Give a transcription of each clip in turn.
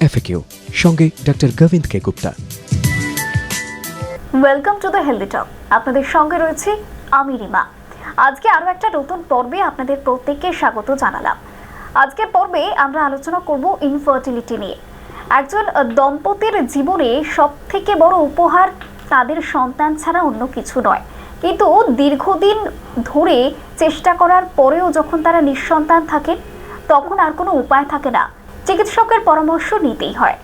FAQ. সঙ্গে doctor Gobinda K Gupta. Welcome to the healthy talk আপনাদের সঙ্গে রয়েছে আমি রিমা। আজকে আরও একটা নতুন পর্বে আপনাদের প্রত্যেককে স্বাগত জানালাম। আজকের পর্বে আমরা আলোচনা করব ইনফার্টিলিটি নিয়ে। একজন দম্পতির জীবনে সব থেকে বড় উপহার তাদের সন্তান ছাড়া অন্য কিছু নয়। কিন্তু দীর্ঘদিন ধরে চেষ্টা করার পরেও যখন তারা নিঃসন্তান থাকেন, তখন আর কোনো উপায় থাকে না। চিকিৎসকের পরামর্শ নিতেই হয়।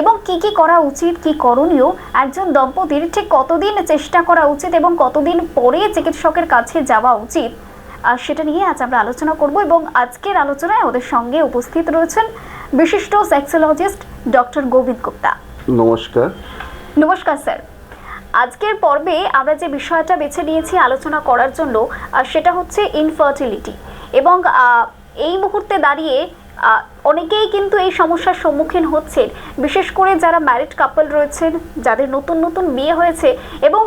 এবং কি কি করা উচিত কি করণীয় একজন দম্পতির ঠিক কতদিন চেষ্টা করা উচিত এবং কতদিন পরে চিকিৎসকের কাছে যাওয়া উচিত আর সেটা নিয়ে আজ আমরা আলোচনা করব এবং আজকের আলোচনায় ওদের সঙ্গে উপস্থিত রয়েছেন বিশিষ্ট সেক্সোলজিস্ট ডক্টর গোবিন্দ গুপ্তা। নমস্কার। নমস্কার স্যার। আজকের পর্বে আমরা যে বিষয়টা বেছে নিয়েছি আলোচনা করার জন্য সেটা হচ্ছে ইনফার্টিলিটি এবং এই মুহূর্তে দাঁড়িয়ে অনেকেই কিন্তু এই সমস্যার সম্মুখীন হচ্ছেন। বিশেষ করে যারা ম্যারিড কাপল রয়েছেন, যাদের নতুন নতুন বিয়ে হয়েছে এবং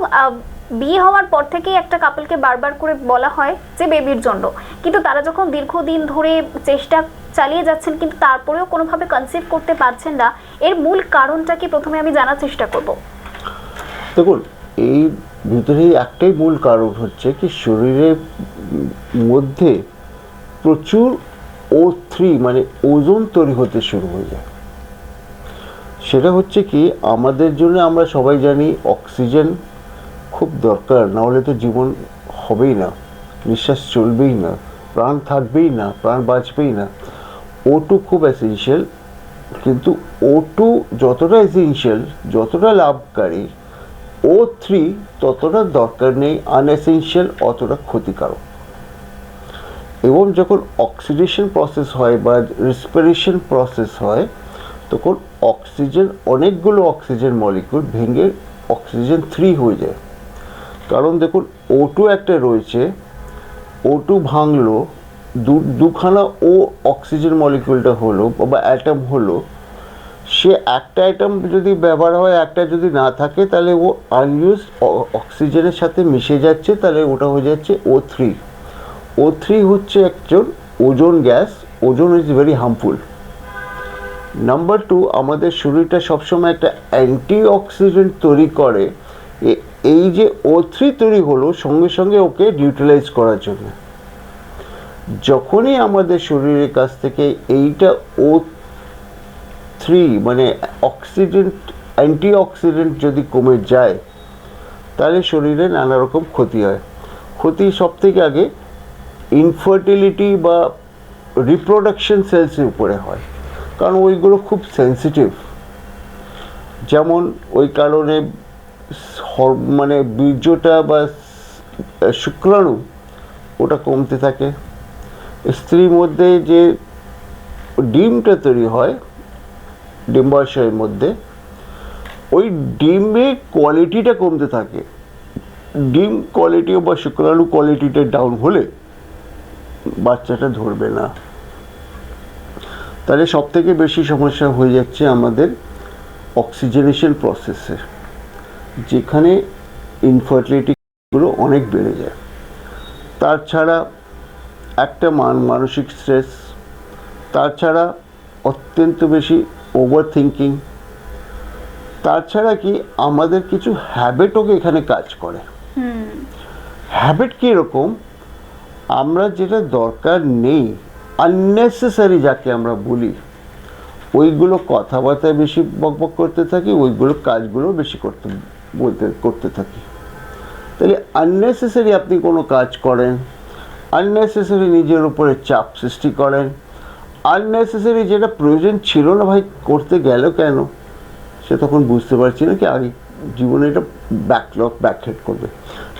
বিয়ে হওয়ার পর থেকেই একটা কাপলকে বারবার করে বলা হয় যে বেবির জন্য। কিন্তু তারা যখন দীর্ঘদিন ধরে চেষ্টা চালিয়ে যাচ্ছেন, কিন্তু তারপরেও কোনোভাবে কনসিভ করতে পারছেন না, এর মূল কারণটা কি প্রথমে আমি জানার চেষ্টা করব। দেখুন, এই ভিতরেই একটাই মূল কারণ হচ্ছে কি, শরীরের মধ্যে প্রচুর ও থ্রি মানে ওজন তৈরি হতে শুরু হয়ে যায়। সেটা হচ্ছে কি, আমাদের জন্য আমরা সবাই জানি অক্সিজেন খুব দরকার, না হলে তো জীবন হবেই না, নিঃশ্বাস চলবেই না, প্রাণ থাকবেই না, প্রাণ বাঁচবেই না। ও টু খুব এসেনশিয়াল কিন্তু ও টু যতটা এসেনশিয়াল যতটা লাভকারী ও থ্রি ততটা দরকার নেই আনএসেনশিয়াল অতটা ক্ষতিকারক। এবং যখন অক্সিডেশন প্রসেস হয় বা রেসপিরেশন প্রসেস হয়, তখন অক্সিজেন অনেকগুলো অক্সিজেন মলিকুল ভেঙে অক্সিজেন থ্রি হয়ে যায়। কারণ দেখুন ও টু একটা রয়েছে ও টু ভাঙলো, দু, দুখানা ও অক্সিজেন মলিকুলটা হলো বা অ্যাটম হলো, সে একটা অ্যাটম যদি ব্যবহার হয়, একটা যদি না থাকে, তাহলে ও আনইউজ অক্সিজেনের সাথে মিশে যাচ্ছে, তাহলে ওটা হয়ে যাচ্ছে ও থ্রি ও থ্রি হচ্ছে একজন ozone gas, ozone is very harmful number two আমাদের শরীরটা সবসময় একটা অ্যান্টি অক্সিডেন্ট তৈরি করে। এই যে ও থ্রি তৈরি হলো, সঙ্গে সঙ্গে ওকে নিউট্রালাইজ করার জন্য। যখনই আমাদের শরীরের কাছ থেকে এইটা ও থ্রি মানে অক্সিডেন্ট অ্যান্টি অক্সিডেন্ট যদি কমে যায়, তাহলে শরীরে নানা রকম ক্ষতি হয়। ক্ষতি সব থেকে আগে ইনফার্টিলিটি বা রিপ্রোডাকশন সেলসের উপরে হয়। কারণ ওইগুলো খুব সেন্সিটিভ যেমন ওই কারণে মানে বীর্যটা বা শুক্রাণু ওটা কমতে থাকে। স্ত্রীর মধ্যে যে ডিমটা তৈরি হয়, ডিম্বাশয়ের মধ্যে, ওই ডিমের কোয়ালিটিটা কমতে থাকে। ডিম কোয়ালিটি বা শুক্রাণু কোয়ালিটিটা ডাউন হলে বাচ্চাটা ধরবে না। তাহলে সব থেকে বেশি সমস্যা হয়ে যাচ্ছে আমাদের অক্সিজেনেশন প্রসেসে যেখানে ইনফার্টিলিটিগুলো অনেক বেড়ে যায়। তাছাড়া একটা মান মানসিক স্ট্রেস তাছাড়া অত্যন্ত বেশি ওভার থিঙ্কিং তাছাড়া কি আমাদের কিছু হ্যাবিটও এখানে কাজ করে। হ্যাবিট কীরকম আমরা যেটা দরকার নেই আননেসেসারি যাকে আমরা বলি, ওইগুলো কথাবার্তায় বেশি বকবক করতে থাকি, ওইগুলো কাজগুলো বেশি করতে, বলতে, করতে থাকি। তাহলে আননেসেসারি আপনি কোনো কাজ করেন আননেসেসারি নিজের উপরে চাপ সৃষ্টি করেন আননেসেসারি যেটা প্রয়োজন ছিল না ভাই, করতে গেল কেন? সে তখন বুঝতে পারছি না কি আগে জীবনে এটা ব্যাকলগ ব্যাকহেড করবে।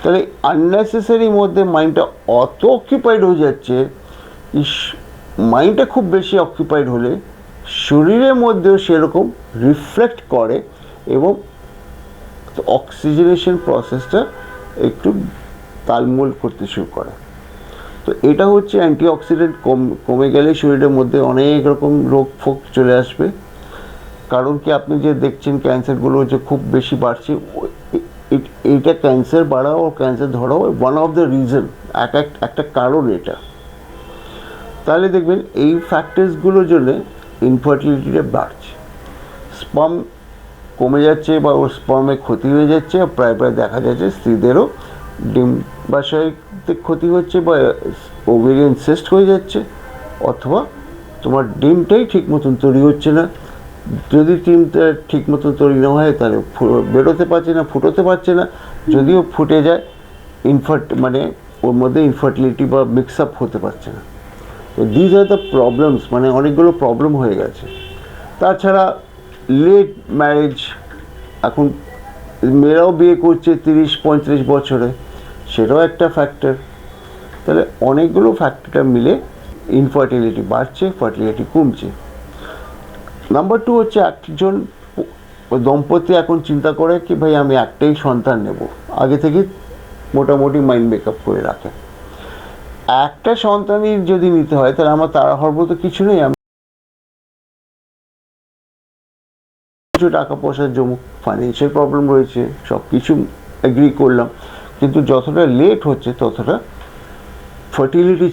তাহলে আননেসেসারি মধ্যে মাইন্ডটা অত অকুপাইড হয়ে যাচ্ছে, ইস মাইন্ডটা খুব বেশি অকুপাইড হলে শরীরের মধ্যেও সেরকম রিফ্লেক্ট করে এবং অক্সিজেনেশন প্রসেসটা একটু তালমোল করতে শুরু করে। তো এটা হচ্ছে অ্যান্টিঅক্সিডেন্ট কম, কমে গেলে শরীরের মধ্যে অনেক রকম রোগ ফোক চলে আসবে। কারণ কি আপনি যে দেখছেন ক্যান্সারগুলো যে খুব বেশি বাড়ছে ও- এ- এ- এইটা ক্যান্সার বাড়াও ক্যান্সার ধরাও ওয়ান অফ দ্য রিজন এক এক- একটা কারণ এটা। তাহলে দেখবেন, এই ফ্যাক্টরসগুলোর জন্য ইনফার্টিলিটিটা বাড়ছে। স্পাম কমে যাচ্ছে বা ওর স্পামে ক্ষতি হয়ে যাচ্ছে, আর প্রায় প্রায় দেখা যাচ্ছে স্ত্রীদেরও ডিম্বাশয়তে ক্ষতি হচ্ছে বা ওভেরিয়ান হয়ে যাচ্ছে, অথবা তোমার ডিমটাই ঠিক মতন তৈরি হচ্ছে না। যদি ডিমটা ঠিক মতন তৈরি না হয়, তাহলে বেরোতে পারছে না, ফুটোতে পারছে না, যদিও ফুটে যায় ইনফার্ট মানে ওর মধ্যে ইনফার্টিলিটি বা মিক্স আপ হতে পারছে না। তো দিজ আর দ্য প্রবলেমস মানে অনেকগুলো প্রবলেম হয়ে গেছে। তাছাড়া লেট ম্যারেজ এখন মেয়েরাও বিয়ে করছে তিরিশ, পঁয়ত্রিশ বছরে, সেটাও একটা ফ্যাক্টর তাহলে অনেকগুলো ফ্যাক্টরটা মিলে ইনফার্টিলিটি বাড়ছে ফার্টিলিটি কমছে। নাম্বার টু হচ্ছে একজন দম্পতি এখন চিন্তা করে কি ভাই আমি একটাই সন্তান নেব। আগে থেকে মোটামুটি মাইন্ড মেকআপ করে রাখে। একটা সন্তানই যদি নিতে হয়, তাহলে আমার হওয়ার মতো কিছু নেই, আমি কিছু টাকা পয়সার জমুক ফাইন্যান্সিয়াল প্রবলেম রয়েছে সব কিছু এগ্রি করলাম। কিন্তু যতটা লেট হচ্ছে, ততটা ফার্টিলিটি